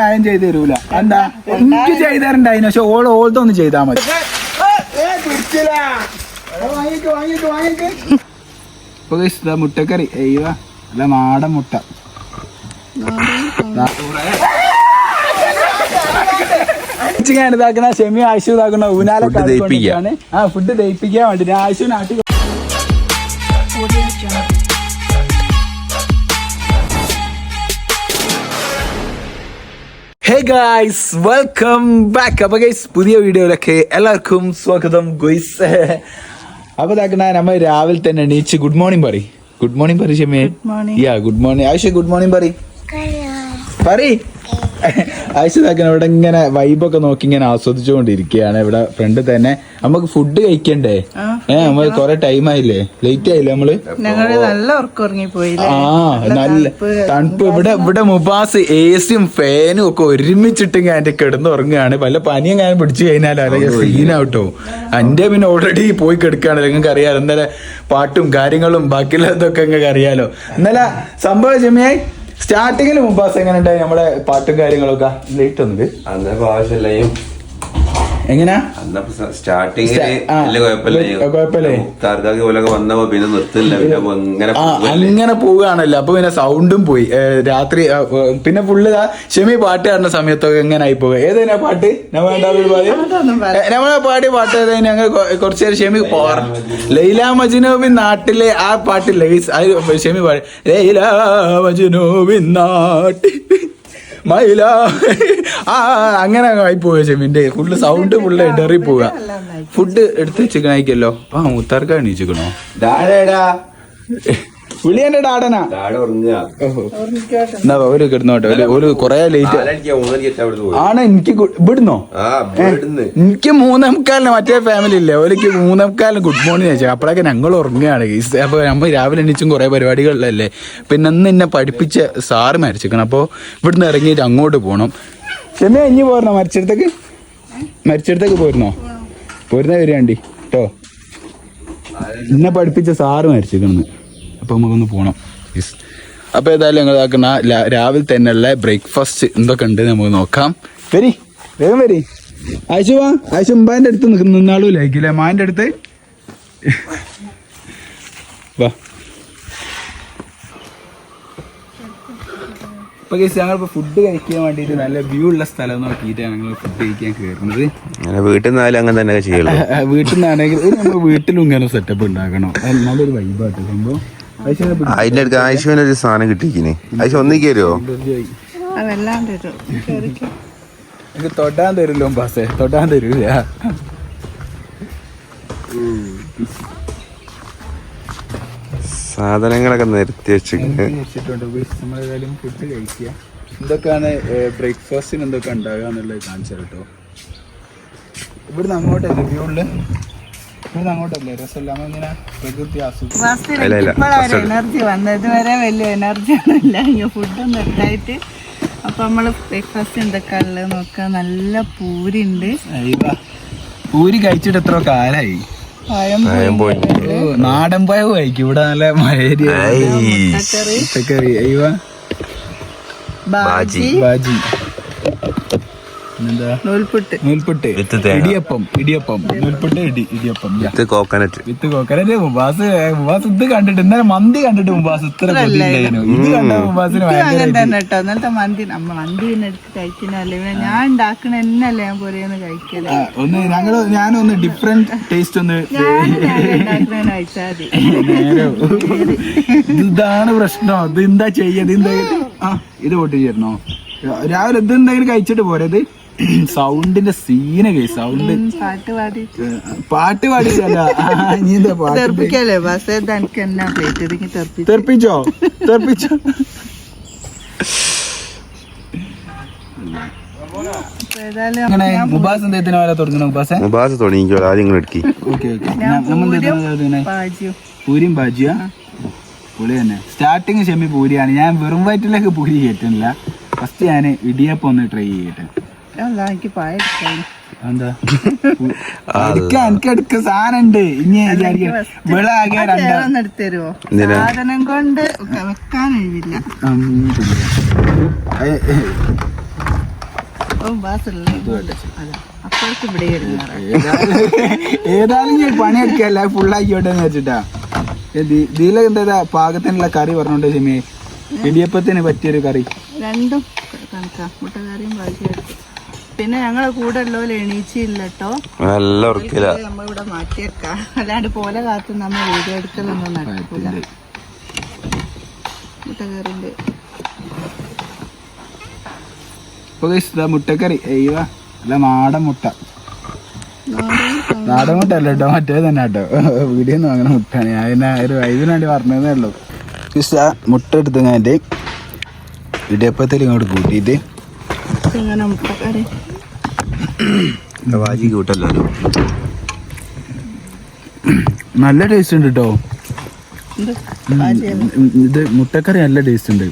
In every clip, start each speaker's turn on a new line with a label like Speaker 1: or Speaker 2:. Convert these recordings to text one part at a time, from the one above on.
Speaker 1: ആരും ചെയ്തു തരൂല. എന്താ? എനിക്ക് ചെയ്തു തരണ്ടായിന് പക്ഷെ ഓൾ ഓൾത്തൊന്ന് ചെയ്താ മതി. ഇപ്പൊ മുട്ടക്കറി. അല്ല നാടൻ മുട്ട. ഇതാക്കുന്ന ഷെമി ആശു ഇതാക്കുന്ന ഊനാല ആ ഫുഡ് ദയിപ്പിക്കാൻ വേണ്ടി ആശു നാട്ടിൽ ഹേ ഗായ്സ് വെൽക്കം ബാക്ക് അപ്പൊ ഗൈസ് പുതിയ വീഡിയോയിലൊക്കെ എല്ലാവർക്കും സ്വാഗതം ഗുയ്സ് അപ്പൊ ഇതാക്കുന്ന നമ്മൾ രാവിലെ തന്നെ എണീച്ച് ഗുഡ് മോർണിംഗ് പറ ഗുഡ് മോർണിംഗ് പറ ഷമേ യാ ഗുഡ് മോർണിംഗ് ആവശ്യം ഗുഡ് മോർണിംഗ് പറ പറ ആയിഷ ഇതാക്കണ ഇവിടെ ഇങ്ങനെ വൈബൊക്കെ നോക്കി ഇങ്ങനെ ആസ്വദിച്ചുകൊണ്ടിരിക്കുകയാണ്. ഇവിടെ ഫ്രണ്ട് തന്നെ. നമുക്ക് ഫുഡ് കഴിക്കണ്ടേ? ഏഹ് നമ്മൾ കൊറേ ടൈം ആയില്ലേ? ലേറ്റ് ആയില്ലേ നമ്മൾ?
Speaker 2: ഞങ്ങൾ നല്ല ഉറക്കം ഉറങ്ങിപ്പോയി
Speaker 1: ആ നല്ല തണുപ്പ് ഇവിടെ ഇവിടെ മുബാസ് എ സിയും ഫാനും ഒക്കെ ഒരുമിച്ചിട്ട് ഞാൻ കിടന്ന് ഉറങ്ങുകയാണ് വല്ല പനിയും ഞാൻ പിടിച്ചു കഴിഞ്ഞാൽ അല്ലെങ്കിൽ സീനാവട്ടോ എന്റെ പിന്നെ ഓൾറെഡി പോയി കിടക്കുകയാണ്. നിങ്ങൾക്ക് അറിയാലോ. ഇന്നലെ പാട്ടും കാര്യങ്ങളും ബാക്കിയുള്ള ഇതൊക്കെ നിങ്ങൾക്ക് അറിയാലോ. ഇന്നലെ സംഭവം ജമിയായി? സ്റ്റാർട്ടിങ്ങിൽ മുമ്പ് എങ്ങനെ ഉണ്ടായി നമ്മുടെ പാട്ടും കാര്യങ്ങളൊക്കെ ലേറ്റ് ഉണ്ട്
Speaker 3: അന്നേ ആവശ്യമില്ലേയും
Speaker 1: എങ്ങനെയാ. അങ്ങനെ പോവുകയാണല്ലോ. അപ്പൊ പിന്നെ സൗണ്ടും പോയി. രാത്രി പിന്നെ ഫുള്ള് ഷെമി പാട്ട് കാണുന്ന സമയത്തൊക്കെ എങ്ങനെ ആയി പോകുക ഏതാ പാട്ട്? നമ്മളെ പാടിയ പാട്ട് ഏതാ? ഞങ്ങൾ കുറച്ച് നേരം ഷെമി പോറ ലൈല മജ്നൂബിൻ നാട്ടിലെ ആ പാട്ടില്ല. അത് ഷെമി പാടി ലൈല മജ്നൂബിൻ നാട്ടിൽ മൈല ആ അങ്ങനെ ആയി പോവുക ചെമ്മിന്റെ ഫുള്ള് സൗണ്ട് ഫുള്ള് ഇടറി പോവുക. ഫുഡ് എടുത്ത് വെച്ചിക്കണോ ആ മുത്താർക്കാ എണീച്ചിക്കണോ
Speaker 3: ഡാഡേടാ.
Speaker 1: വിളിയന്റെ ഡാഡനാ. എന്നാ ഒരു കിടന്നോട്ടെ. ഒരു ഒരു കൊറേ ലേറ്റ്. ആണ് എനിക്ക് ഇവിടുന്നോ. എനിക്ക് മൂന്നേമുക്കാലിന് മറ്റേ ഫാമിലി ഇല്ലേ? ഓലിക്ക് മൂന്നേമുക്കാലിന് ഗുഡ് മോർണിംഗ് ചോദിച്ചാൽ അപ്പോഴൊക്കെ ഞങ്ങൾ ഉറങ്ങുകയാണ്. അപ്പൊ നമ്മൾ രാവിലെ എണീച്ചും കുറെ പരിപാടികളിലല്ലേ. പിന്നെ അന്ന് എന്നെ പഠിപ്പിച്ച സാറ് മരിച്ചിരിക്കണം. അപ്പോൾ ഇവിടുന്ന് ഇറങ്ങിയിട്ട് അങ്ങോട്ട് പോകണം ക്ഷമ ഇനി പോരണോ? മരിച്ചിടത്തേക്ക്? മരിച്ചിടത്തേക്ക് പോരുന്നോ? പോരുന്ന വരികണ്ടി കേട്ടോ എന്നെ പഠിപ്പിച്ച സാറ് മരിച്ചിരിക്കണമെന്ന് അപ്പൊ നമുക്കൊന്ന് പോണം. യെസ് അപ്പൊ ഏതായാലും ഞങ്ങൾ ഇതാക്കുന്ന രാവിലെ തന്നെയുള്ള ബ്രേക്ക്ഫാസ്റ്റ് എന്തൊക്കെ ഉണ്ട് നമുക്ക് നോക്കാം. വരി. വേഗം വരി. ആയിഷു വാ. ആയിഷു ഉമ്പാന്റെ അടുത്ത് നിന്നാളും ലൈക്കില്ലേ? മാന്റെ അടുത്ത്. വാ. ഇപ്പൊ കേസ് ഞങ്ങളിപ്പോ ഫുഡ് കഴിക്കാൻ വേണ്ടിയിട്ട് നല്ല വ്യൂ ഉള്ള സ്ഥലം നോക്കിയിട്ടാണ് ഞങ്ങൾ ഫുഡ് കഴിക്കാൻ കയറുന്നത്
Speaker 3: വീട്ടിൽ നിന്നാലും അങ്ങനെ തന്നെ ചെയ്യുള്ളൂ.
Speaker 1: വീട്ടിൽ നിന്നാണെങ്കിൽ നമ്മൾ വീട്ടിലും ഇങ്ങനെ സെറ്റപ്പ് ഉണ്ടാക്കണം. നല്ലൊരു വൈബാട്ട് സംഭവം.
Speaker 3: അതിന്റെ അടുത്ത് ആയിഷുവിന് ഒരു സാധനം കിട്ടിക്കിന് ആയിഷ ഒന്നിക്ക് തരുമോ
Speaker 2: അതെല്ലാം തരും. കേറിക്കോ.
Speaker 1: എനിക്ക് തൊട്ടാൻ തരില്ലോ പാസേ തൊട്ടാൻ തരൂല.
Speaker 3: സാധനങ്ങളൊക്കെ നിരത്തി വെച്ചിട്ട്.
Speaker 1: വെച്ചിട്ടുണ്ട് നമ്മളേതായാലും ഫുഡ് കഴിക്കുക. എന്തൊക്കെയാണ് ബ്രേക്ക്ഫാസ്റ്റിന് എന്തൊക്കെ ഉണ്ടാകുക എന്നുള്ളത് കാണിച്ചു കേട്ടോ. ഇവിടുന്ന് അങ്ങോട്ടല്ലേ വ്യൂ.
Speaker 2: എനർജി വന്നത്. ഇതുവരെ വലിയ എനർജി ഒന്നുമില്ല. ഈ ഫുഡൊന്നും ഉണ്ടായിട്ട് അപ്പൊ നമ്മൾ ബ്രേക്ക്ഫാസ്റ്റ് എന്തൊക്കെ ഉള്ളത് നോക്കാം നല്ല പൂരി ഉണ്ട്
Speaker 1: അയ്യോ. പൂരി കഴിച്ചിട്ട് എത്ര കാലായി? നാടൻ പഴം കഴിക്കും. ഇവിടെ നല്ല മഴ
Speaker 2: ബാജി.
Speaker 1: ബാജി. പിന്നെന്താ?
Speaker 2: നൂൽപുട്ട്.
Speaker 1: നൂൽപുട്ട്.
Speaker 3: വിത്ത് തേങ്ങ.
Speaker 1: ഇടിയപ്പം ഇടിയപ്പം. നൂൽപുട്ട് ഇടി idiyappam. Yeah.
Speaker 3: With coconut.
Speaker 1: With coconut Mubas Mubas ഇത് കണ്ടിട്ട് ഇന്നലെ മന്തി കണ്ടിട്ട് മുബാസ് ഇത്ര കൊതിയില്ലായിരുന്നു. ഇത് കണ്ട മുബാസിന്
Speaker 2: ഇത് അങ്ങനെ
Speaker 1: ഭയങ്കര
Speaker 2: തന്നെ കേട്ടോ. ഇന്നലത്തെ മന്തി നമ്മ മന്തി പിന്നെ എടുത്ത് കഴിക്കുന്നല്ലേ പിന്നെ ഞാൻ ഉണ്ടാക്കണ എന്നല്ലേ ഞാൻ പോരെന്ന് കഴിക്കൽ?
Speaker 1: ആ, ഒന്ന് ഞങ്ങൾ ഞാനൊന്ന് ഡിഫറെന്റ് ടേസ്റ്റ് ഒന്ന്
Speaker 2: ഉണ്ടാക്കണ കഴിച്ചാൽ മതി.
Speaker 1: നേരെ ഇതാണ് പ്രശ്നം. ഇത് എന്താ ചെയ്യത് എന്താ ആ ഇത് പൊട്ടിച്ചേരണോ രാവിലെ ഇത് എന്തെങ്കിലും കഴിച്ചിട്ട് പോരെ ഇത്? സൗണ്ടിന്റെ സീന കേ സൗണ്ട്.
Speaker 2: പാട്ട് പാടി.
Speaker 1: പാട്ട്
Speaker 2: തെറിപ്പിച്ചു
Speaker 1: മുബാസ് വരെ തുടങ്ങണം മുബാസെ?
Speaker 3: മുബാസ് തുടങ്ങിക്കോ ആദ്യം നിങ്ങൾ എടുക്കി.
Speaker 1: Okay okay. നമ്മൾ എന്തെങ്കിലും
Speaker 2: പാജിയും
Speaker 1: പൂരിയും ബാജിയാ. പുളി തന്നെ. സ്റ്റാർട്ടിങ് ഷെമി പൂരിയാണ്. ഞാൻ വെറും വയറ്റിലേക്ക് പൂരി കയറ്റുന്നില്ല ഫസ്റ്റ് ഞാൻ ഇടിയപ്പം ഒന്ന് ട്രൈ ചെയ്യട്ടെ.
Speaker 2: അല്ല എനിക്ക് പായ എടുക്കാൻ
Speaker 1: എന്താ? എടുക്കാൻ എനിക്ക് എടുക്ക സാധനം ഉണ്ട് ഇനി വിളാകെ
Speaker 2: കൊണ്ട് വെക്കാൻ കഴിയില്ല
Speaker 1: ഏതായാലും ഞാൻ പണിയെടുക്കല്ല ഫുള്ളാക്കിയോട്ടെ എന്ന് വെച്ചിട്ടാ. ഇതിലെ എന്താ പാകത്തിനുള്ള കറി പറഞ്ഞോണ്ട് ചെമ്മേ ഇടിയപ്പത്തിന് പറ്റിയൊരു കറി.
Speaker 2: രണ്ടും കണക്കാ മുട്ടക്കറിയും ബാക്കിയെടുത്തു പിന്നെ ഞങ്ങളെ കൂടെ ഉള്ളവരെ എണീച്ചില്ല കേട്ടോ
Speaker 3: നല്ല ഉറക്കില്ല
Speaker 2: നമ്മളിവിടെ മാറ്റിയേക്കാം. അല്ലാണ്ട് പോലെ കാത്ത് നമ്മൾ വീഡിയോ എടുക്കലൊന്നും നടക്കില്ല
Speaker 1: ഇപ്പൊ ദാ മുട്ടക്കറി. അയ്യോ അല്ല നാടൻ മുട്ട. നാടൻ മുട്ട. അല്ല കേട്ടോ മറ്റേ തന്നെ കേട്ടോ വീഡിയോ ഒന്നും അങ്ങനെ മുട്ടാണ്. ഞാൻ പിന്നെ ഒരു വൈദ്യുതി വേണ്ടി പറഞ്ഞതേ ഉള്ളൂ. ആ മുട്ട എടുത്ത് ഞാൻ ഇടിയപ്പത്തിൽ ഇങ്ങോട്ട് കൂട്ടിയിട്ട്
Speaker 2: മുട്ടക്കറി?
Speaker 3: വാജി കൂട്ടല്ലോ.
Speaker 1: നല്ല ടേസ്റ്റ് ഉണ്ട് കേട്ടോ ഇത് മുട്ടക്കറി നല്ല ടേസ്റ്റ് ഉണ്ട്.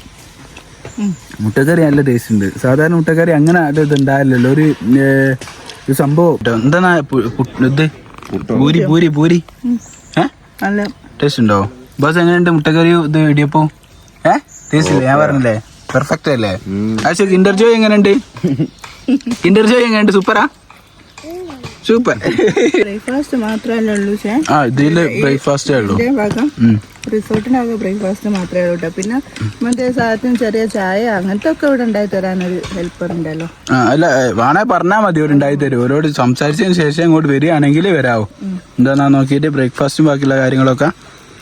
Speaker 1: മുട്ടക്കറി നല്ല ടേസ്റ്റ് ഉണ്ട്. സാധാരണ മുട്ടക്കറി അങ്ങനെ ഇത് ഉണ്ടാവില്ലല്ലോ ഒരു സംഭവം. എന്താ ഇത്? പൂരി പൂരി പൂരി.
Speaker 2: നല്ല
Speaker 1: ടേസ്റ്റ് ഉണ്ടോ? ബസ് എങ്ങനെയുണ്ട് മുട്ടക്കറി ഇത് ഇടിയപ്പോ? ഏ? ടേസ്റ്റ് ഇല്ലേ? ഞാൻ പറഞ്ഞില്ലേ? പെർഫെക്റ്റ് അല്ലേ? ആശു കിൻഡർ ജോയ് എങ്ങനെയുണ്ട്? ജോയ് എങ്ങനെയുണ്ട്? സൂപ്പറാ സൂപ്പർ
Speaker 2: ബ്രേക്ക്ഫാസ്റ്റ് മാത്രമല്ലേ ഉള്ളൂ ചേ
Speaker 1: ആ ഇതിൽ ബ്രേക്ക്ഫാസ്റ്റേ ഉള്ളൂ.
Speaker 2: ഭാഗം
Speaker 1: ഉം.
Speaker 2: റിസോർട്ടിനൊക്കെ ബ്രേക്ക്ഫാസ്റ്റ് മാത്രമേ ഉള്ളൂ കേട്ടോ. പിന്നെ മറ്റേ സാധനം ചെറിയ ചായ അങ്ങനത്തെ ഒക്കെ ഇവിടെ ഉണ്ടായി തരാനൊരു ഹെൽപ്പർ ഉണ്ടല്ലോ.
Speaker 1: ആ അല്ല വേണേ പറഞ്ഞാൽ മതി ഒരു ഉണ്ടായി തരും ഓരോട് സംസാരിച്ചതിന് ശേഷം ഇങ്ങോട്ട് വരികയാണെങ്കിൽ വരാവോ. എന്താന്നാ നോക്കിയിട്ട് ബ്രേക്ക്ഫാസ്റ്റും ബാക്കിയുള്ള കാര്യങ്ങളൊക്കെ.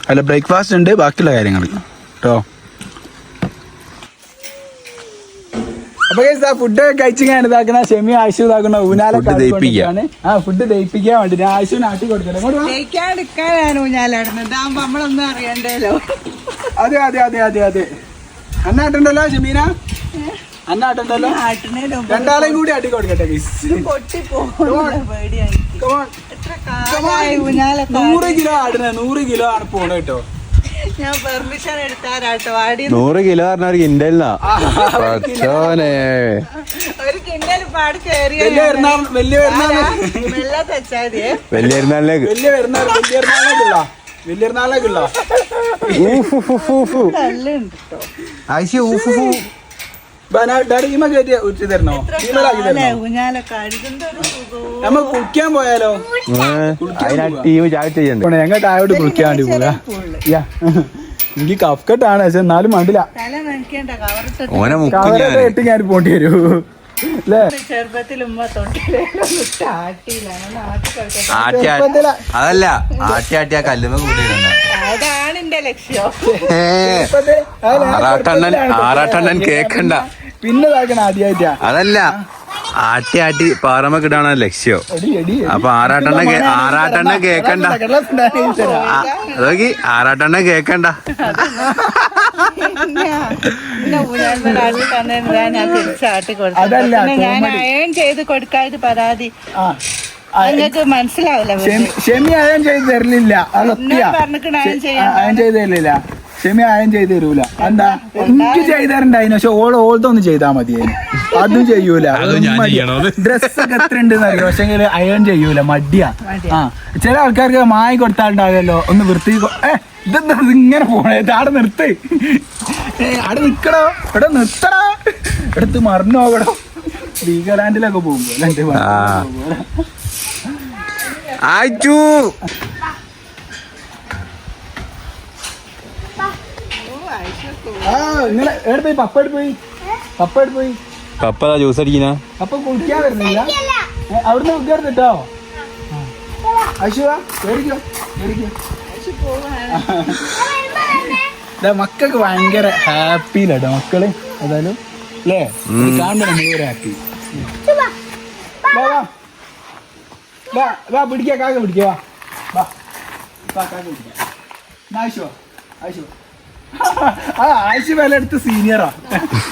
Speaker 1: അല്ല ബ്രേക്ക്ഫാസ്റ്റ് ഉണ്ട് ബാക്കിയുള്ള കാര്യങ്ങൾ കേട്ടോ? അപ്പൊ ഫുഡ് കഴിച്ചിങ്ങനെ ഇതാക്കുന്ന ഷെമി ആയിഷു ഇതാക്കുന്ന ഊനാല
Speaker 3: Food
Speaker 1: ആ ഫുഡ് ദഹിപ്പിക്കാൻ വേണ്ടി ആയിഷു നാട്ടി
Speaker 2: ഊഞ്ഞാലാടുന്നത്. ഇതാകുമ്പോ നമ്മളൊന്നും അറിയണ്ടല്ലോ
Speaker 1: അതെ അതെ അതെ അതെ അതെ. അന്നാട്ടുണ്ടല്ലോ ഷെമീന? അന്നാട്ടുണ്ടല്ലോ രണ്ടാളെയും കൂടി ആട്ടി കൊടുക്കട്ടെ നൂറ് കിലോ ആടിനെ നൂറ് കിലോ ആണ് പോണ കേട്ടോ.
Speaker 2: ഞാൻ പെർമിഷൻ എടുത്താരാട്ടോ ആടി
Speaker 3: നൂറ് കിലോ പറഞ്ഞ ഒരു കിൻഡലിനാ. പച്ചോനെ
Speaker 2: ഒരു കിണ്ണൽ പാട് കയറിയ
Speaker 1: വലിയ പെരുന്നാൾ വലിയ പെരുന്നാൾ
Speaker 2: മെല്ലെ തെച്ചാതിയേ
Speaker 3: വലിയ പെരുന്നാളിലേക്ക്
Speaker 1: വലിയ പെരുന്നാൾ വലിയ പെരുന്നാളിലേക്കുള്ള വലിയ പെരുന്നാളിലേക്കുള്ള
Speaker 2: തല്ലുണ്ട്
Speaker 3: ആയിഷ ഊഫു
Speaker 1: ഡാഡി ഈമ കയറ്റി ഉച്ച തരണോ? നമ്മ കുളിക്കാൻ പോയാലോ?
Speaker 3: ടീം ചെയ്യണ്ടേ
Speaker 1: ഞങ്ങൾ താഴോട്ട് കുളിക്കാൻ വേണ്ടി പോകാ യാ. എനിക്ക് കഫ്കട്ടാണ് പക്ഷെ എന്നാലും മണ്ടില്ല കവറൊക്കെ ഇട്ട് ഞാൻ പോണ്ടി വരൂ.
Speaker 3: അതല്ല ആട്ടി ആട്ടി ആ
Speaker 2: എന്റെ ലക്ഷ്യം.
Speaker 3: ആറാട്ടെണ്ണൻ ആറാട്ടെണ്ണൻ കേക്കണ്ട.
Speaker 1: പിന്നെ ഇതാക്കണം ആദ്യമായിട്ടാ
Speaker 3: അതല്ല ആട്ടി ആട്ടി പാറമ്മ കിട്ടാണ് ലക്ഷ്യം. അപ്പൊ ആറാട്ടെണ്ണ ആറാട്ടെണ്ണ കേക്കണ്ട. ആ, നോക്കി. ആറാട്ടെണ്ണ കേക്കണ്ട.
Speaker 1: അതല്ല,
Speaker 2: ഞാൻ അയൺ ചെയ്ത് കൊടുക്കാതെ പരാതി.
Speaker 1: ആ.
Speaker 2: നിങ്ങൾക്ക് മനസ്സിലാവില്ല
Speaker 1: ഷെമി- അയം അയൺ ചെയ്ത് തരലില്ല.
Speaker 2: അയൺ
Speaker 1: ചെയ്ത് തരലില്ല. ഷെമി അയൺ ചെയ്ത് തരൂല. എന്താ? എനിക്ക് ചെയ്ത് തരണ്ടായിന് പക്ഷെ ഓൾ ഓൾത്തൊന്നും ചെയ്താ മതി. അതും ചെയ്യൂല. ഡ്രസ്സൊക്കെ എത്ര ഉണ്ടെന്ന് അറിയോ പക്ഷെ അയൺ ചെയ്യൂല. മടിയാ. ആ. ചില ആൾക്കാർക്ക് മായി കൊടുത്താലുണ്ടാവുമല്ലോ ഒന്ന് വൃത്തി ഏ ഇതെന്താ? ഇങ്ങനെ പോണേ. അവിടെ നിർത്തി. അവിടെ നിക്കണോ? ഇവിടെ നിർത്തണോ എടുത്ത് മറന്നോ അവിടെ. വീഗലാൻഡിലൊക്കെ പോകുമ്പോ.
Speaker 3: ആയിച്ചു
Speaker 1: പപ്പ പോയി? പപ്പ പോയി?
Speaker 3: പപ്പ ജ്യൂസ് അടിക്കുന്ന?
Speaker 1: പപ്പ കുളിക്കാൻ വരുന്നില്ല. അവിടുന്ന് കുടിക്കരുത് കേട്ടോ അശുവ മേടിക്കോ മേടിക്കോ ദാ മക്കൾക്ക് ഭയങ്കര ഹാപ്പിയിലാട്ടോ മക്കൾ ഏതായാലും. അല്ലേ കാണുമ്പോ നമ്മൾ ഹാപ്പി വാ വാ പിടിക്കുക വാ പിടിക്കാ കാക്ക പിടിക്കുക വാ. വാ. വാ കാക്ക പിടിക്കുക ആയിഷോ ആയിഷോ ആ ആയിഷ വില എടുത്ത് സീനിയറാ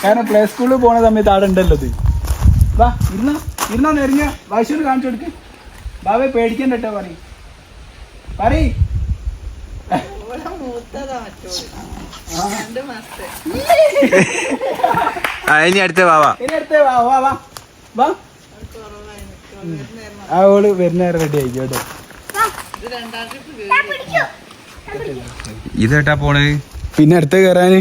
Speaker 1: കാരണം പ്ലേ സ്കൂളിൽ പോണ സമയത്ത് ആടെ ഉണ്ടല്ലോ ഇത്. വാ ഇരുന്ന ഇരുന്നാ നെരിഞ്ഞ വായിച്ചോട് കാണിച്ചു കൊടുക്ക്. ബാബെ പേടിക്കണ്ട കേട്ടോ പറ പറ
Speaker 3: ഇനി അടുത്ത വാവാ
Speaker 1: ഇനി അടുത്ത വാ വാ വാ. വാ. ആ ഓൾ വരുന്ന റെഡി
Speaker 2: രണ്ടാം ട്രിപ്പ്
Speaker 3: ഇതേട്ടാ പോണ്?
Speaker 1: പിന്നെ അടുത്ത കയറാന്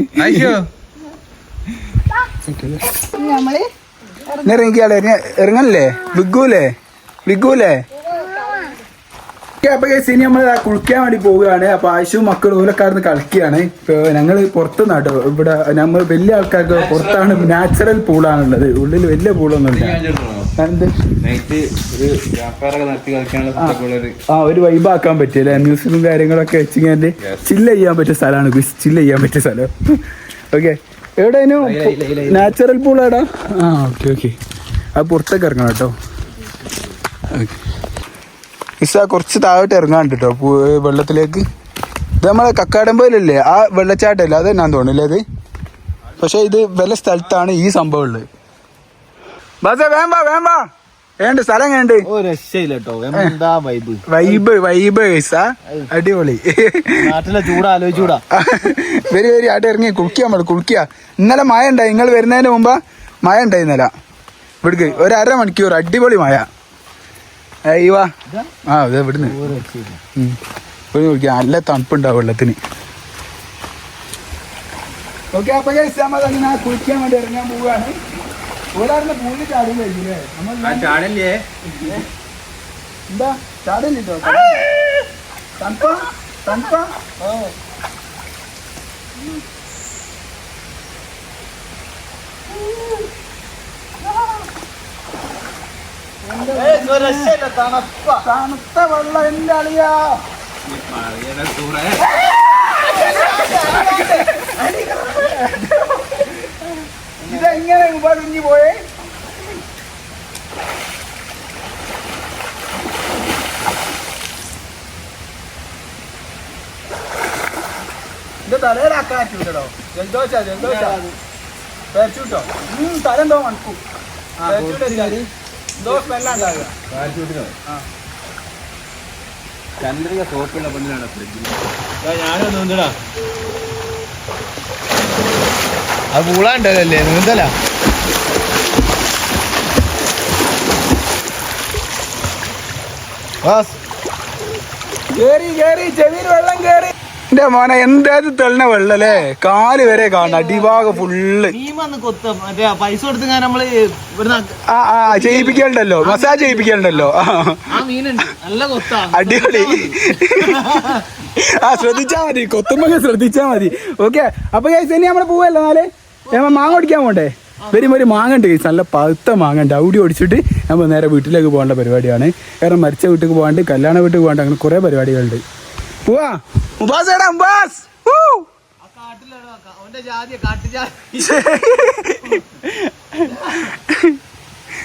Speaker 1: ഇറങ്ങിക്കാളെ ഇറങ്ങല്ലേ? വിഗൂലേ? വിഗൂലേ? അപ്പൊ ഇനി നമ്മൾ കുളിക്കാൻ വേണ്ടി പോവുകയാണ്. അപ്പൊ ആശു മക്കളും ഓലക്കാർന്ന് കളിക്കുകയാണ്. ഞങ്ങൾ ഞങ്ങൾ പുറത്ത് നട്ടോ ഇവിടെ നമ്മൾ വലിയ ആൾക്കാർക്ക് പുറത്താണ് നാച്ചുറൽ പൂളാണുള്ളത് ഉള്ളിൽ വലിയ പൂളൊന്നും ഇല്ല ആ. ഒരു വൈബ് ആക്കാൻ പറ്റിയല്ലേ? മ്യൂസിക്കും കാര്യങ്ങളൊക്കെ വെച്ചിങ്ങനെ ചില്ല് ചെയ്യാൻ പറ്റിയ സ്ഥലമാണ് ചില്ല് ചെയ്യാൻ പറ്റിയ സ്ഥലം. ഓക്കെ എവിടെ നാച്ചുറൽ പൂൾ ആടാ? ആ ഓക്കെ ഓക്കെ അത് പുറത്തേക്ക് ഇറങ്ങണം കേട്ടോ. മിസ് ഇസ കുറച്ച് താഴോട്ട് ഇറങ്ങാണ്ട് കേട്ടോ വെള്ളത്തിലേക്ക്. ഇത് നമ്മളെ കക്കാടമ്പോയിലല്ലേ? ആ വെള്ളച്ചാട്ടമല്ലേ അത് ഞാൻ തോന്നില്ലേ അത് പക്ഷേ ഇത് വല്ല സ്ഥലത്താണ് ഈ സംഭവം ഉള്ളത്. ബസേ വേമ്പാ വേമ്പാ ഏണ്ട് സ്ഥലം
Speaker 4: എന്താ വൈബ്
Speaker 1: വൈബ് വൈബ് അടിപൊളി.
Speaker 4: നാട്ടിലെ ചൂട് ആലോചിച്ചൂടാ.
Speaker 1: വരി വരി ആട്ടെ ഇറങ്ങി കുളിക്കുക നമ്മൾ കുളിക്കുക ഇന്നലെ മഴ ഉണ്ടായി നിങ്ങൾ വരുന്നതിന് മുമ്പ് മഴ ഉണ്ടായി ഇന്നലെ. ഇവിടേക്ക് ഒരു അര മണിക്കൂർ അടിപൊളി മഴ. ഏയ് വാ. ആ അതെ ഇവിടുന്ന്. ഇവിടുന്ന് കുളിക്കുക നല്ല തണുപ്പുണ്ടാവും വെള്ളത്തിന്. ഓക്കെ അപ്പൊ കുളിക്കാൻ വേണ്ടി ഇറങ്ങാൻ പോവുകയാണ് ഒരാളുടെ പൂളിൽ ചാടും കഴിഞ്ഞില്ലേ നമ്മൾ
Speaker 3: ചാടല്ലേ?
Speaker 1: എന്താ? ചാടില്ലോ തണുപ്പ? തണുപ്പ? തണുത്ത വെള്ളം എന്റെ അളിയാ. ഇതെങ്ങനെ ഉപരിഞ്ഞു പോയേ? ഇത് തലയിലാക്കാൻ പറ്റൂലോ ജലദോഷ ജലദോഷ. പേച്ചൂട്ടോ തല എന്തോ മണക്കും. എന്തോ സ്മെല്ലുണ്ടാകുക
Speaker 3: ചന്ദ്രിക സോപ്പുള്ള പണ്ടിലാണ് ഫ്രിഡ്ജിൽ
Speaker 4: ഞാനൊന്നും എന്തിനാ അത് പൂളാണ്ടല്ലേ നീന്തല?
Speaker 1: എന്റെ മോനെ എന്തായത് തെളിഞ്ഞ വെള്ളല്ലേ? കാൽ വരെ കാണണം അടിഭാഗം ഫുള്ള്.
Speaker 4: പൈസ കൊടുത്ത് ഞാൻ നമ്മൾ
Speaker 1: ആ ആ ചെയ്യിപ്പിക്കണ്ടല്ലോ. മസാജ്
Speaker 4: ചെയ്യിപ്പിക്കണ്ടല്ലോ. നല്ല
Speaker 1: അടിപൊളി. ആ ശ്രദ്ധിച്ചാ മതി. കൊത്തുമ്പോ ശ്രദ്ധിച്ചാ മതി. ഓക്കെ അപ്പൊ ഇനി നമ്മൾ പോവല്ലോ നാളെ നമ്മൾ മാങ്ങ ഓടിക്കാൻ പോണ്ടേ? വരും ഒരു മാങ്ങ ഉണ്ട്. guys. നല്ല പഴുത്ത മാങ്ങ ഉണ്ട്. ഔടി ഓടിച്ചിട്ട് നമ്മൾ നേരെ വീട്ടിലേക്ക് പോകേണ്ട പരിപാടിയാണ്. കാരണം മരിച്ച വീട്ടിൽ പോകാണ്ട് കല്യാണ വീട്ടിൽ പോകാണ്ട് അങ്ങനെ കുറെ പരിപാടികളുണ്ട്. പോവാ.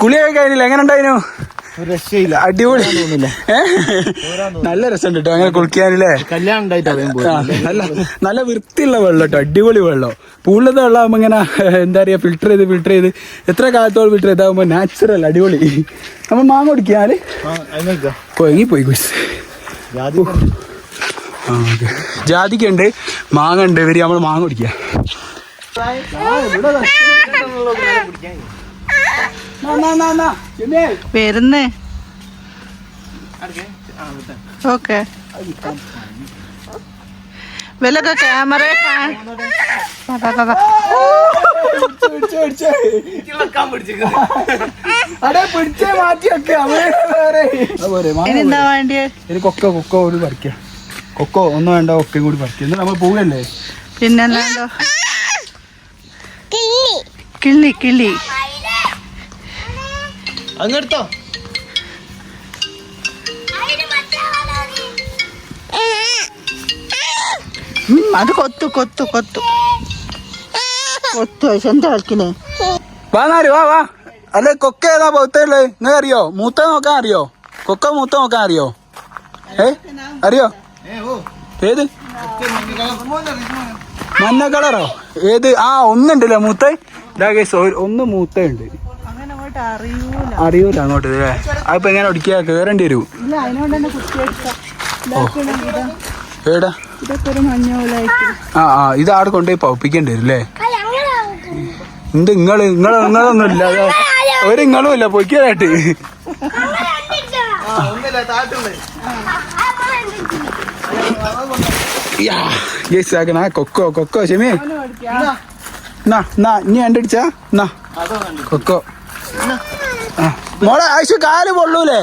Speaker 1: കുളിയൊക്കെ കഴിഞ്ഞില്ല? എങ്ങനെ ഉണ്ടായിരുന്നു?
Speaker 4: രക്ഷയില്ല.
Speaker 1: അടിപൊളി? നല്ല രസമുണ്ട് കേട്ടോ അങ്ങനെ കുളിക്കാനില്ലേ?
Speaker 4: കല്യാണം
Speaker 1: നല്ല നല്ല വൃത്തിയുള്ള വെള്ളം കേട്ടോ അടിപൊളി വെള്ളം. പൂളിലത്തെ വെള്ളം ആകുമ്പോൾ ഇങ്ങനെ എന്താ പറയുക ഫിൽറ്റർ ചെയ്ത് ഫിൽറ്റർ ചെയ്ത് എത്ര കാലത്തോളം ഫിൽറ്റർ ചെയ്താകുമ്പോൾ നാച്ചുറൽ അടിപൊളി. നമ്മൾ മാങ്ങ കുടിക്കാൽ കൊയങ്ങി പോയി കുസ് ജാതിക്ക ഉണ്ട് മാങ്ങ ഉണ്ട്. ഇവർ നമ്മൾ മാങ്ങ കുടിക്കുക
Speaker 2: വരുന്നേ. ഓക്കെ. വിലൊക്കെ ക്യാമറ
Speaker 1: അടേ പിടിച്ചേ മാറ്റി വെക്കാം
Speaker 2: ഇനി എന്താ വേണ്ടിയേ?
Speaker 1: കൊക്കോ കൊക്കോ ഒരു പറിക്കാം. കൊക്കോ ഒന്നും വേണ്ട കൊക്കയും കൂടി പറിക്കാം. എന്നിട്ട് നമ്മൾ പോവല്ലേ?
Speaker 2: പിന്നല്ലാണ്ടോ കിള്ളി കിള്ളി.
Speaker 4: അങ്ങെടുത്തോ
Speaker 2: എടുത്തോ. അത് കൊത്തു കൊത്തു കൊത്തു. കൊത്തു എന്താ കളിക്കണേ?
Speaker 1: വാ വാ വാ. അല്ലെ കൊക്ക ഏതാ പൗത്തുള്ളത് നിങ്ങൾ അറിയോ? മൂത്ത നോക്കാൻ അറിയോ? കൊക്ക മൂത്ത നോക്കാൻ അറിയോ? ഏ? അറിയോ? ഏത്? മഞ്ഞ കളറോ? ഏത്? ആ ഒന്നുണ്ടല്ലേ മൂത്ത? ഇതാ കേസ് ഒന്ന് മൂത്ത ഉണ്ട്.
Speaker 2: അറിയൂല.
Speaker 1: അങ്ങോട്ട് അല്ലേ അതിപ്പോ എങ്ങനെ ഒടിക്കുക കേറേണ്ടി വരൂ. ഏടാ? ആ ആ ഇത് ആടെ കൊണ്ടുപോയി പൗപ്പിക്കേണ്ടി വരും അല്ലേ എന്ത് നിങ്ങൾ നിങ്ങൾ നിങ്ങളൊന്നും ഇല്ല. ഒരു നിങ്ങളും ഇല്ല പൊയ്ക്കാനായിട്ട് യെസ് ആക്കണ കൊക്കോ കൊക്കോ ഷെമി. എന്നാ എന്നാ ഇനി കണ്ടടിച്ചാ എന്നാ കൊക്കോ. മോളെ ആയിഷ കാൽ പൊള്ളൂലേ?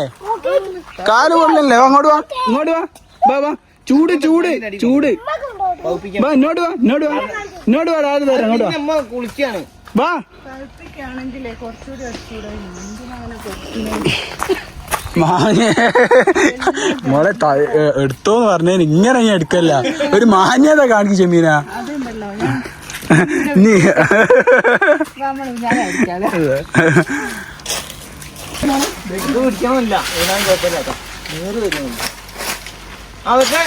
Speaker 1: കാൽ പൊള്ളില്ലേ അങ്ങോട്ട് വാ. ഇങ്ങോട്ട് വാ. വാ വാ. ചൂട് ചൂട് ചൂട്. വാ ഇന്നോട്ട് വാ ഇങ്ങോട്ട് വാ. ഇന്നോട്ട് വാ ആര് തരാം? ഇങ്ങോട്ട് വാ.
Speaker 4: കുളിക്കാണ്
Speaker 1: വാ മാങ്ങ മോളെ എടുത്തോന്ന് പറഞ്ഞതിന് ഇങ്ങനെ ഞാൻ എടുക്കല്ല. ഒരു മാന്യത കാണിക്കും ചെമ്മീന നീ
Speaker 4: കുഴപ്പമില്ല കേട്ടോ അതൊക്കെ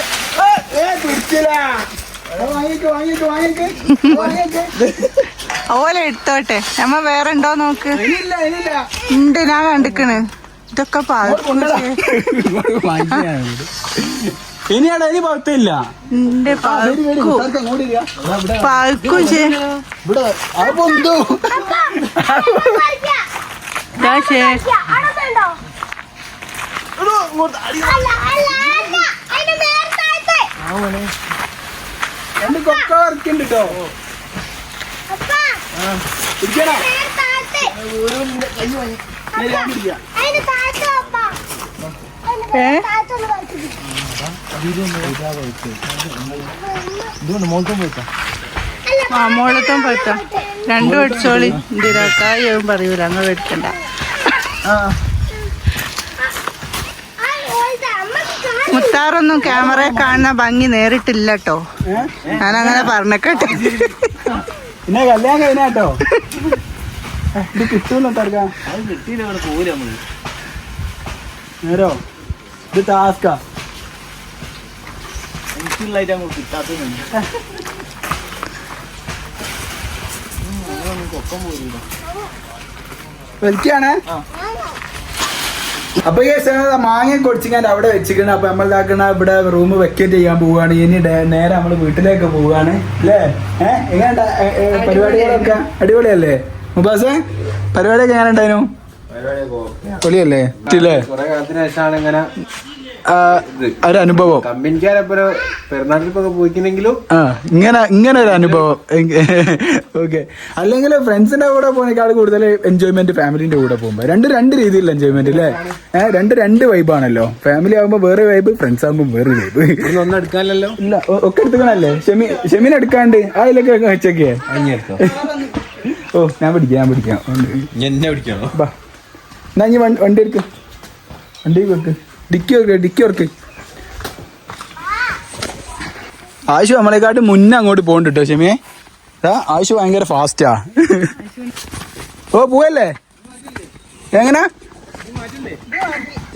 Speaker 2: ഓലെ എടുത്തോട്ടെ. നമ്മ വേറെ ഉണ്ടോ നോക്ക്.
Speaker 1: ഇല്ല ഇല്ല.
Speaker 2: ഉണ്ട് ഞാൻ കണ്ടിക്കണ്. ഇതൊക്കെ പാൽക്കും
Speaker 1: ഇനിയാടാ ഇനി രണ്ട് കൊക്ക വറക്കുണ്ട് കേട്ടോ പിടിക്കണോ
Speaker 2: ഏ? ആ മോളത്തും പഴുത്ത രണ്ടും അടിച്ചോളി എന്തിനാക്കായും പറയൂല അങ്ങ് മേടിക്കണ്ട മുത്താറൊന്നും ക്യാമറയെ കാണുന്ന ഭംഗി നേരിട്ടില്ല കേട്ടോ ഞാനങ്ങനെ പറഞ്ഞേക്കട്ടെ.
Speaker 1: പിന്നെ കല്യാണം കഴിഞ്ഞാട്ടോ? ഇത് തർക്ക
Speaker 4: അത് കിട്ടിയില്ല ഇവിടെ പോവില്ല നമ്മൾ.
Speaker 1: നേരോ? ഇത് ടാസ്കാ
Speaker 4: എനിക്കുള്ളതായിട്ട് അങ്ങോട്ട് കിട്ടാത്തതുണ്ട് കൊപ്പം പോരില്ല
Speaker 1: വലിക്കാണ് അപ്പൊ മാങ്ങ ഞാൻ അവിടെ വെച്ചിട്ടുണ്ട് അപ്പൊ നമ്മൾ ഇതാക്കണ ഇവിടെ റൂം വെക്കേറ്റ് ചെയ്യാൻ പോവാണ്. ഇനി നേരെ നമ്മൾ വീട്ടിലേക്ക് പോവാണ്. അല്ലേ? ഏഹ് എങ്ങനെ പരിപാടികളൊക്കെ? അടിപൊളിയല്ലേ? മുബാസ് പരിപാടിയൊക്കെ എങ്ങനെ ഉണ്ടായിരുന്നു പൊളിയല്ലേ?
Speaker 3: കുറെ കാലത്തിന് ശേഷമാണ് ഇങ്ങനെ
Speaker 1: ഒരു അനുഭവം.
Speaker 3: കമ്പനിക്കാരപ്പോ പോയിക്കുന്നെങ്കിലും
Speaker 1: ആ ഇങ്ങനെ ഇങ്ങനെ ഒരു അനുഭവം. ഓക്കെ അല്ലെങ്കിൽ ഫ്രണ്ട്സിന്റെ കൂടെ പോകുന്നേക്കാൾ കൂടുതൽ എൻജോയ്മെന്റ് ഫാമിലിന്റെ കൂടെ പോകുമ്പോ. രണ്ട് രണ്ട് രീതിയിലുള്ള എൻജോയ്മെന്റ് അല്ലേ ഏഹ് രണ്ട് രണ്ട് വൈബാണല്ലോ ഫാമിലി ആകുമ്പോ വേറെ വൈബ് ഫ്രണ്ട്സ് ആകുമ്പോ വേറെ വൈബ്
Speaker 3: ഒന്നും എടുക്കാനല്ലോ
Speaker 1: ഇല്ല ഒക്കെ എടുത്തുക്കണല്ലേ? ഷെമി ഷെമീൻ എടുക്കാണ്ട്. അതിലൊക്കെ വെച്ചൊക്കെ. ഓ ഞാൻ പിടിക്കാം ഞാൻ പിടിക്കാം.
Speaker 3: എന്നെ
Speaker 1: പിടിക്കാം എന്നാ ഇനി വണ്ടി എടുക്ക്. വണ്ടി വെക്ക്. ഡിക്കി വെക്ക് ഡിക്കി വെക്ക് ആയുഷ് നമ്മളെക്കാട്ടും മുന്നേ അങ്ങോട്ട് പോകണ്ട കേട്ടോ ഷമിയെ ആശു ഭയങ്കര ഫാസ്റ്റാ ഓ പോവല്ലേ? എങ്ങനെ?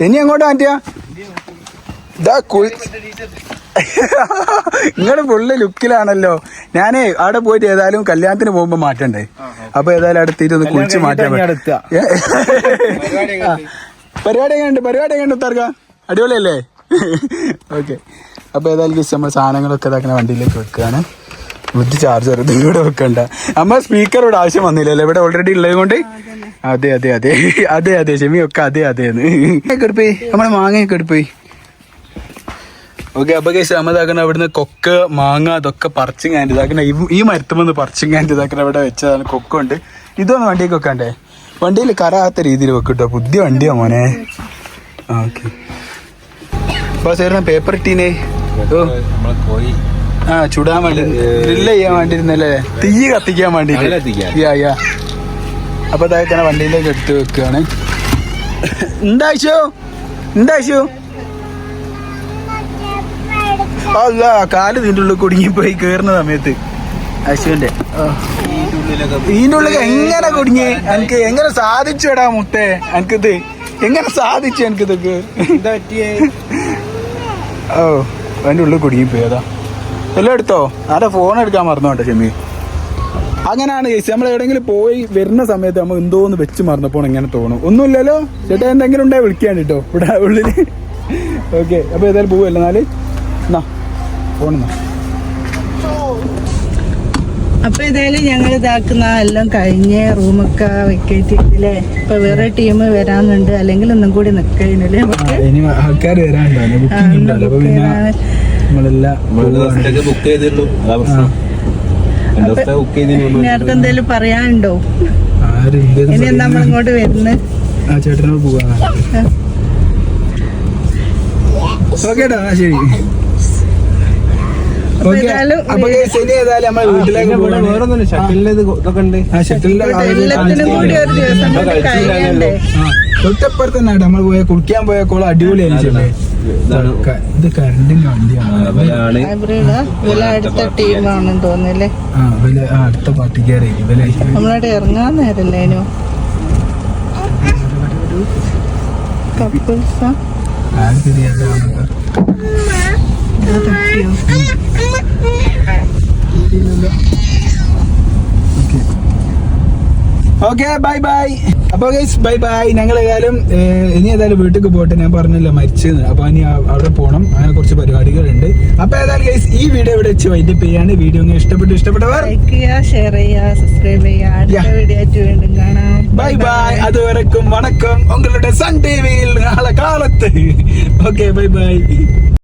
Speaker 1: ഇനി അങ്ങോട്ട് മാറ്റിയാ? ഇതാ കുളി നിങ്ങൾ ഫുള്ള് ലുക്കിലാണല്ലോ ഞാനേ അവിടെ പോയിട്ട് ഏതായാലും കല്യാണത്തിന് പോകുമ്പോ മാറ്റണ്ടേ. അപ്പൊ ഏതായാലും അടുത്തിട്ട് ഒന്ന് കുളിച്ച് മാറ്റാൻ. പരിപാടി എങ്ങനെയുണ്ട്? പരിപാടി എങ്ങനെയുണ്ട്? തർക്ക അടിപൊളിയല്ലേ? ഓക്കെ അപ്പോൾ ഏതായാലും ജസ്റ്റ് നമ്മൾ സാധനങ്ങളൊക്കെ ഇതാക്കുന്ന വണ്ടിയിലേക്ക് വെക്കുകയാണ്. വിത്ത് ചാർജർ ഇതിലൂടെ വെക്കണ്ട. നമ്മൾ സ്പീക്കർ ഇവിടെ ആവശ്യം വന്നില്ലല്ലോ. ഇവിടെ ഓൾറെഡി ഉള്ളത് കൊണ്ട്. അതെ അതെ അതെ. അതെ അതെ. ഷെമി ഒക്കെ അതെ അതെ എടുപ്പോയി നമ്മളെ മാങ്ങയൊക്കെ എടുപ്പോയി ഓക്കെ അപ്പൊ കേസ് നമ്മതാക്കണ അവിടുന്ന് കൊക്ക് മാങ്ങ അതൊക്കെ പറിച്ചും ഞാൻ ഇതാക്കുന്ന ഈ- മരുത്തുമെന്ന് പറിച്ചും ഞാൻ ഇതാക്കുന്ന ഇവിടെ വെച്ചതാണ് കൊക്കുണ്ട്. ഇതൊന്ന് വണ്ടിയൊക്കെ വെക്കണ്ടേ? വണ്ടിയിൽ കറാത്ത രീതിയിൽ വെക്കട്ടോ പുതിയ വണ്ടിയാ മോനെ. ഓക്കെ അപ്പൊ ചേർന്ന പേപ്പർ ഇട്ടീനെ. ഓ. ആ ചുടാൻ വേണ്ടി ഗ്രില്ല് ചെയ്യാൻ വേണ്ടിയിരുന്നല്ലേ? തീ കത്തിക്കാൻ വേണ്ടി. യാ യാ. അപ്പൊ തന്നെ വണ്ടിയിലേക്ക് എടുത്ത് വെക്കുകയാണ്. എന്താശു എന്താശു അല്ല കാൽ ഇതിന്റെ ഉള്ളിൽ കുടുങ്ങിപ്പോയി കയറുന്ന സമയത്ത്. അശുവിന്റെ ഇതിന്റെ ഉള്ളിൽ എങ്ങനെ കുടുങ്ങി? എനിക്ക് എങ്ങനെ സാധിച്ചു എടാ മുത്തേ? എനിക്കിത് എങ്ങനെ സാധിച്ചു എനിക്കിതൊക്കെ? ഓ അതിന്റെ ഉള്ളിൽ കുടുങ്ങിപ്പോയി അതാ. എല്ലാം എടുത്തോ? ആരാ ഫോൺ എടുക്കാൻ മറന്നോട്ടെ ഷെമി? അങ്ങനെയാണ് ചേച്ചി നമ്മൾ എവിടെയെങ്കിലും പോയി വരുന്ന സമയത്ത് നമ്മൾ എന്തോ ഒന്ന് വെച്ച് മറന്നപ്പോൾ എങ്ങനെ തോന്നും? ഒന്നുമില്ലല്ലോ? ചേട്ടാ എന്തെങ്കിലും ഉണ്ടായി വിളിക്കാൻ കേട്ടോ. ഇവിടെ ഉള്ളിൽ ഓക്കെ അപ്പോൾ ഏതായാലും പോവുമല്ലോ എന്നാൽ എന്നാ ഫോണെന്നാ
Speaker 2: അപ്പൊ ഏതായാലും ഞങ്ങൾ ഇതാക്കുന്ന എല്ലാം കഴിഞ്ഞ് റൂമൊക്കെ വെക്കേറ്റ് ചെയ്തില്ലേ ഇപ്പൊ വേറെ ടീം വരാനുണ്ട്. അല്ലെങ്കിൽ ഒന്നും കൂടി നിക്കഴിഞ്ഞല്ലേ
Speaker 1: ഇനി ആൾക്കാർ
Speaker 2: എന്തെങ്കിലും പറയാനുണ്ടോ? ഇനി ഇങ്ങോട്ട് വരുന്നത്
Speaker 1: ആ ചേട്ടനോട് പോവാ. ഓക്കേടാ ശരി. തൊട്ടപ്പുറത്ത് തന്നെ നമ്മൾ പോയ കുടിക്കാൻ പോയ കോള അടിപൊളിയാണ് ചേട്ടാ. ഇത് കറണ്ടിന്റെ വണ്ടിയാണ്
Speaker 2: അടുത്ത ടീമാണെന്ന് തോന്നുന്നല്ലേ?
Speaker 1: ആ ഇവൽ ആ അടുത്ത പാർട്ടിക്കാരെ ഇവലെ
Speaker 2: നമ്മളവിടെ ഇറങ്ങാൻ നേരല്ലേനു? കപ്പിൾസാ
Speaker 1: ഓക്കെ ബൈ ബൈ അപ്പോൾ ഗൈസ് ബൈ ബൈ ഞങ്ങൾ ഏതായാലും ഇനി ഏതായാലും വീട്ടിലേക്ക് പോട്ടെ ഞാൻ പറഞ്ഞല്ലോ മരിച്ചു അപ്പോൾ ഇനി അവിടെ പോകണം അങ്ങനെ കുറച്ച് പരിപാടികളുണ്ട്. അപ്പോൾ ഏതായാലും ഗൈസ് ഈ വീഡിയോ ഇവിടെ വെച്ച് വൈൻഡപ്പ് ചെയ്യാണ്. വീഡിയോ ഇഷ്ടപ്പെട്ടു ഇഷ്ടപ്പെട്ടവർ
Speaker 2: ലൈക്ക് ചെയ്യുക ഷെയർ ചെയ്യുക സബ്സ്ക്രൈബ് ചെയ്യുക. അടുത്ത. വീഡിയോ ആയിട്ട് വീണ്ടും കാണാം.
Speaker 1: ബൈ ബൈ അതുവരക്കും വണക്കം. ഉങ്ങളുടെ സൺ ടിവിയിൽ നാളെ കാലത്ത്. Okay bye by